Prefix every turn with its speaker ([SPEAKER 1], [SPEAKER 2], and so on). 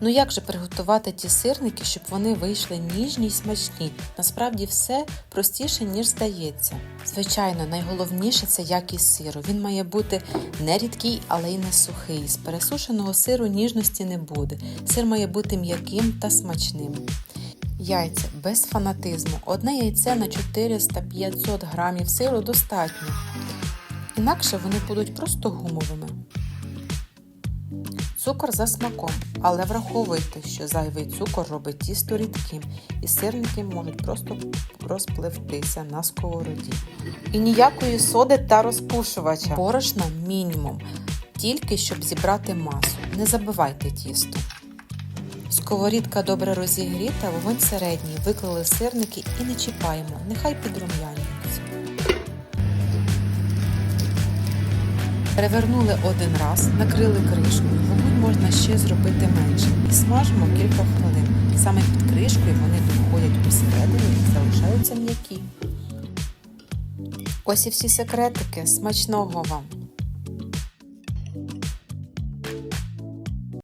[SPEAKER 1] Ну як же приготувати ті сирники, щоб вони вийшли ніжні й смачні? Насправді все простіше, ніж здається. Звичайно, найголовніше це якість сиру. Він має бути не рідкий, але й не сухий. З пересушеного сиру ніжності не буде. Сир має бути м'яким та смачним. Яйця без фанатизму. Одне яйце на 400-500 грамів сиру достатньо. Інакше вони будуть просто гумовими. Цукор за смаком, але враховуйте, що зайвий цукор робить тісто рідким, і сирники можуть просто розпливтися на сковороді. І ніякої соди та розпушувача. Борошна мінімум, тільки щоб зібрати масу. Не забивайте тісто. Сковорідка добре розігріта, вогонь середній, виклали сирники і не чіпаємо, нехай підрум'янюються. Перевернули один раз, накрили кришкою. Вогонь можна ще зробити менше і смажимо кілька хвилин. Саме під кришкою вони доходять усередину і залишаються м'які. Ось і всі секретики. Смачного вам!